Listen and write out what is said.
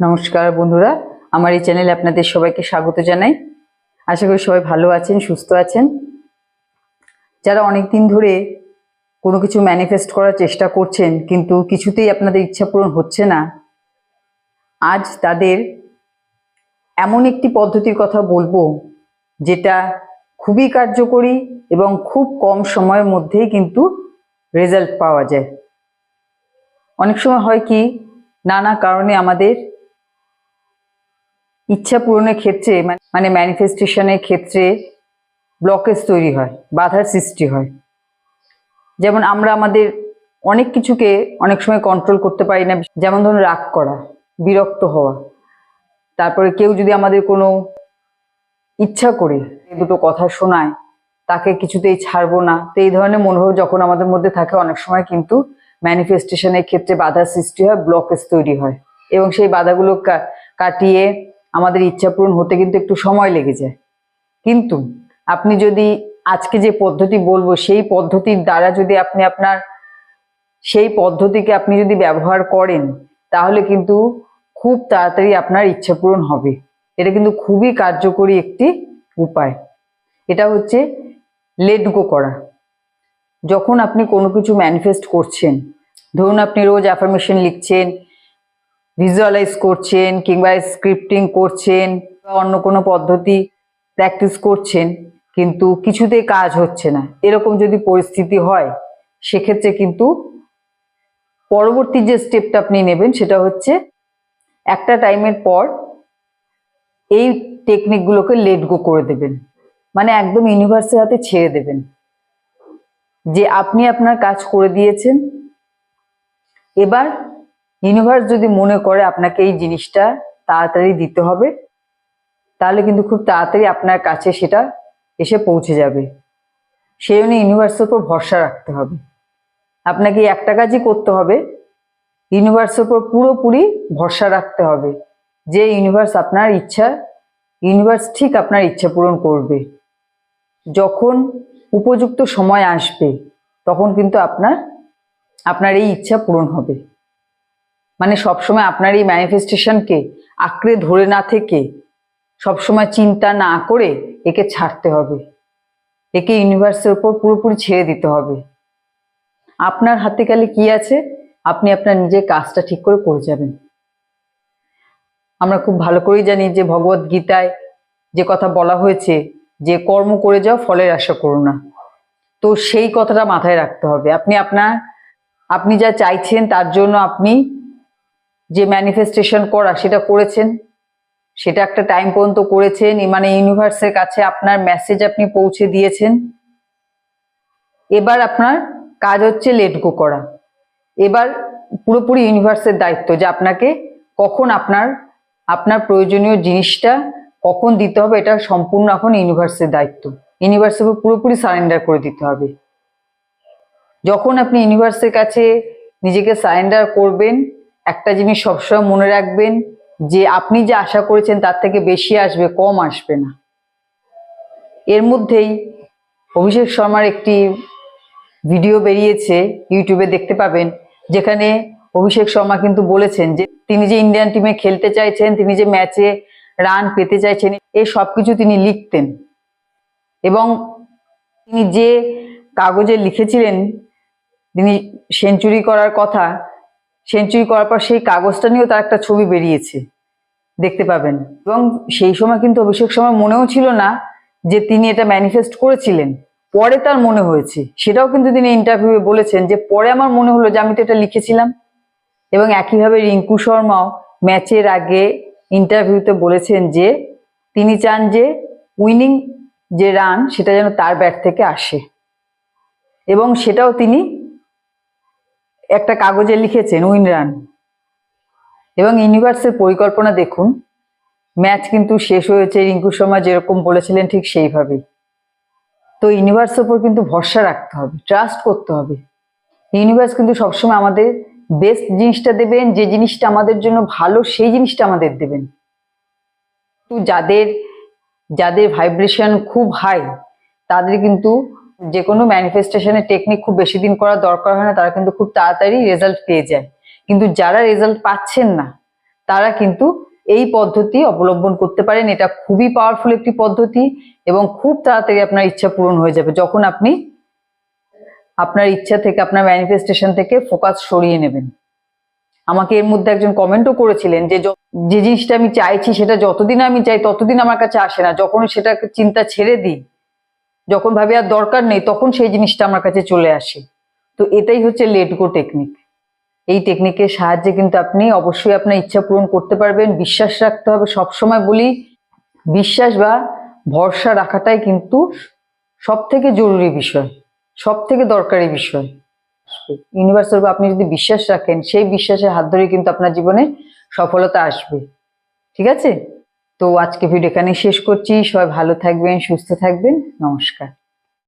নমস্কার বন্ধুরা, আমার এই চ্যানেলে আপনাদের সবাইকে স্বাগত জানাই। আশা করি সবাই ভালো আছেন, সুস্থ আছেন। যারা অনেক দিন ধরে কোনো কিছু ম্যানিফেস্ট করার চেষ্টা করছেন, কিন্তু কিছুতেই আপনাদের ইচ্ছা পূরণ হচ্ছে না, আজ তাদের এমন একটি পদ্ধতির কথা বলব, যেটা খুবই কার্যকরী এবং খুব কম সময়ের মধ্যেই কিন্তু রেজাল্ট পাওয়া যায়। অনেক সময় হয় কি, নানা কারণে আমাদের ইচ্ছা পূরণের ক্ষেত্রে, মানে- ম্যানিফেস্টেশনের ক্ষেত্রে ব্লকেজ তৈরি হয়, বাধার সৃষ্টি হয়। যেমন আমরা আমাদের অনেক কিছুকে অনেক সময় কন্ট্রোল করতে পারি না। যেমন ধরুন রাগ করা, বিরক্ত হওয়া। তারপরে কেউ যদি আমাদের কোনো ইচ্ছা করে দুটো কথা শোনায়, তাকে কিছুতেই ছাড়বো না। তো এই ধরনের মনোভাব যখন আমাদের মধ্যে থাকে, অনেক সময় কিন্তু ম্যানিফেস্টেশনের ক্ষেত্রে বাধার সৃষ্টি হয় ব্লকেজ তৈরি হয়। এবং সেই বাধাগুলো কাটিয়ে আমাদের ইচ্ছা পূরণ হতে কিন্তু একটু সময় লেগে যায়। কিন্তু আপনি যদি আজকে যে পদ্ধতি বলব, সেই পদ্ধতির দ্বারা যদি আপনি আপনার, সেই পদ্ধতিকে আপনি যদি ব্যবহার করেন, তাহলে কিন্তু খুব তাড়াতাড়ি আপনার ইচ্ছা পূরণ হবে। এটা কিন্তু খুবই কার্যকরী একটি উপায়। এটা হচ্ছে লেট গো করা। যখন আপনি কোনো কিছু ম্যানিফেস্ট করছেন, ধরুন আপনি রোজ অ্যাফার্মেশন লিখছেন ভিজুয়ালাইজ করছেন কিংবা স্ক্রিপ্টিং করছেন বা অন্য কোনো পদ্ধতি প্র্যাকটিস করছেন, কিন্তু কিছুতেই কাজ হচ্ছে না। এরকম যদি পরিস্থিতি হয়, সেক্ষেত্রে কিন্তু পরবর্তী যে স্টেপটা আপনি নেবেন, সেটা হচ্ছে একটা টাইমের পর এই টেকনিকগুলোকে লেট গো করে দেবেন। মানে একদম ইউনিভার্সের হাতে ছেড়ে দেবেন। যে আপনি আপনার কাজ করে দিয়েছেন, এবার ইউনিভার্স যদি মনে করে আপনাকে এই জিনিসটা তাড়াতাড়ি দিতে হবে, তাহলে কিন্তু খুব তাড়াতাড়ি আপনার কাছে সেটা এসে পৌঁছে যাবে। সেই জন্য ইউনিভার্সের উপর ভরসা রাখতে হবে। আপনাকে একটা কাজই করতে হবে ইউনিভার্সের উপর পুরোপুরি ভরসা রাখতে হবে যে ইউনিভার্স আপনার ইচ্ছা ইউনিভার্স ঠিক আপনার ইচ্ছা পূরণ করবে। যখন উপযুক্ত সময় আসবে, তখন কিন্তু আপনার আপনার এই ইচ্ছা পূরণ হবে। মানে সবসময় আপনার এই ম্যানিফেস্টেশনকে আঁকড়ে ধরে না থেকে সবসময় চিন্তা না করে একে ছাড়তে হবে। একে ইউনিভার্সের উপর পুরোপুরি ছেড়ে দিতে হবে। আপনার হাতে গেলে কি আছে? আপনি আপনার নিজের কাজটা ঠিক করে করে যাবেন। আমরা খুব ভালো করেই জানি যে ভগবত গীতায় যে কথা বলা হয়েছে যে কর্ম করে যাও, ফলের আশা করো না। তো সেই কথাটা মাথায় রাখতে হবে। আপনি আপনার, আপনি যা চাইছেন তার জন্য আপনি যে ম্যানিফেস্টেশন করা, সেটা করেছেন। সেটা একটা টাইম পর্যন্ত করেছেন। মানে ইউনিভার্সের কাছে আপনার মেসেজ আপনি পৌঁছে দিয়েছেন। এবার আপনার কাজ হচ্ছে লেট গো করা। এবার পুরোপুরি ইউনিভার্সের দায়িত্ব যে আপনাকে কখন আপনার আপনার প্রয়োজনীয় জিনিসটা কখন দিতে হবে, এটা সম্পূর্ণ এখন ইউনিভার্সের দায়িত্ব। ইউনিভার্সের উপর পুরোপুরি সারেন্ডার করে দিতে হবে। যখন আপনি ইউনিভার্সের কাছে নিজেকে সারেন্ডার করবেন একটা জিনিস সবসময় মনে রাখবেন, যে আপনি যে আশা করেছেন তার থেকে বেশি আসবে, কম আসবে না। এর মধ্যেই অভিষেক শর্মার একটি ভিডিও বেরিয়েছে, ইউটিউবে দেখতে পাবেন, যেখানে অভিষেক শর্মা কিন্তু বলেছেন যে তিনি যে ইন্ডিয়ান টিমে খেলতে চাইছেন, তিনি যে ম্যাচে রান পেতে চাইছেন এই সব কিছু তিনি লিখতেন। এবং তিনি যে কাগজে লিখেছিলেন, তিনি সেঞ্চুরি করার কথা সেঞ্চুরি করার পর সেই কাগজটা নিয়েও তার একটা ছবি বেরিয়েছে, দেখতে পাবেন। এবং সেই সময় কিন্তু অভিষেক সময় মনেও ছিল না যে তিনি এটা ম্যানিফেস্ট করেছিলেন। পরে তার মনে হয়েছে। সেটাও কিন্তু তিনি ইন্টারভিউয়ে বলেছেন যে, পরে আমার মনে হলো যে আমি তো এটা লিখেছিলাম। এবং একইভাবে রিঙ্কু শর্মাও ম্যাচের আগে ইন্টারভিউতে বলেছেন যে, তিনি চান যে উইনিং যে রান সেটা যেন তার ব্যাট থেকে আসে। এবং সেটাও তিনি একটা কাগজে লিখেছেন উইন রান এবং ইউনিভার্সের পরিকল্পনা দেখুন ম্যাচ কিন্তু শেষ হয়েছে, রিঙ্কু শর্মা যেরকম বলেছিলেন ঠিক সেইভাবেই তো ইউনিভার্সের উপর কিন্তু ভরসা রাখতে হবে, ট্রাস্ট করতে হবে। ইউনিভার্স কিন্তু সবসময় আমাদের বেস্ট জিনিসটা দেবেন, যে জিনিসটা আমাদের জন্য ভালো সেই জিনিসটা আমাদের দেবেন। তো যাদের যাদের ভাইব্রেশন খুব হাই, তাদের কিন্তু যে কোনো ম্যানিফেস্টেশনের টেকনিক খুব বেশি দিন করার দরকার হয় না, তারা কিন্তু খুব তাড়াতাড়ি রেজাল্ট পেয়ে যায়। কিন্তু যারা রেজাল্ট পাচ্ছেন না, তারা কিন্তু এই পদ্ধতি অবলম্বন করতে পারেন। এটা খুবই পাওয়ারফুল একটি পদ্ধতি এবং খুব তাড়াতাড়ি আপনার ইচ্ছা পূরণ হয়ে যাবে। যখন আপনি আপনার ইচ্ছা থেকে, আপনার ম্যানিফেস্টেশন থেকে ফোকাস সরিয়ে নেবেন। আমাকে এর মধ্যে একজন কমেন্টও করেছিলেন যে যে জিনিসটা আমি চাইছি, সেটা যতদিন আমি চাই, ততদিন আমার কাছে আসে না। যখন সেটা চিন্তা ছেড়ে দিই যখন ভাবি আর দরকার নেই, তখন সেই জিনিসটা আমার কাছে চলে আসে। তো এটাই হচ্ছে লেট গো টেকনিক এই টেকনিকের সাহায্যে কিন্তু আপনি অবশ্যই আপনার ইচ্ছা পূরণ করতে পারবেন, বিশ্বাস রাখতে হবে। সবসময় বলি, বিশ্বাস বা ভরসা রাখাটাই কিন্তু সব থেকে জরুরি বিষয় সব থেকে দরকারি বিষয়। ইউনিভার্সের উপর আপনি যদি বিশ্বাস রাখেন, সেই বিশ্বাসের হাত ধরে কিন্তু আপনার জীবনে সফলতা আসবে। ঠিক আছে? তো আজকে ভিডিও এখানে শেষ করছি। সবাই ভালো থাকবেন সুস্থ থাকবেন। নমস্কার।